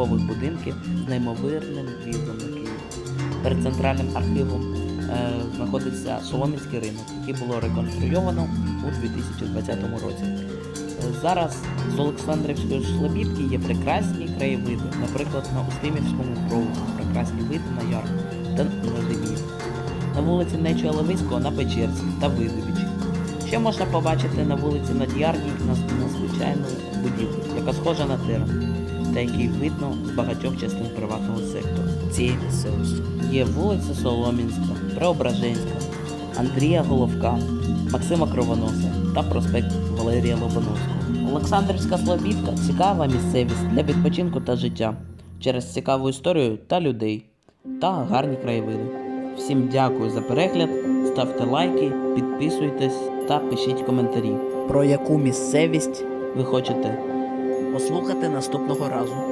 двоповерхових будинків з неймовірним відом на Київ. Перед центральним архівом е, знаходиться Соломінський ринок, який було реконструйовано у 2020 році. Е, Зараз з Олександрівської Слобідки є прекрасні краєвиди, наприклад, на Устимівському провулку прекрасні види на Яр та на. На вулиці Нечуя Левицького на Печерській та Видовичі. Ще можна побачити на вулиці Над'ярній надзвичайну будівлю, яка схожа на терен, та який видно з багатьох частин приватного сектору цієї місцевості. Є вулиця Соломінська, Преображенська, Андрія Головка, Максима Кровоноса та проспект Валерія Лобановського. Олександрівська Слобідка цікава місцевість для відпочинку та життя через цікаву історію та людей та гарні краєвиди. Всім дякую за перегляд, ставте лайки, підписуйтесь та пишіть коментарі, про яку місцевість ви хочете послухати наступного разу.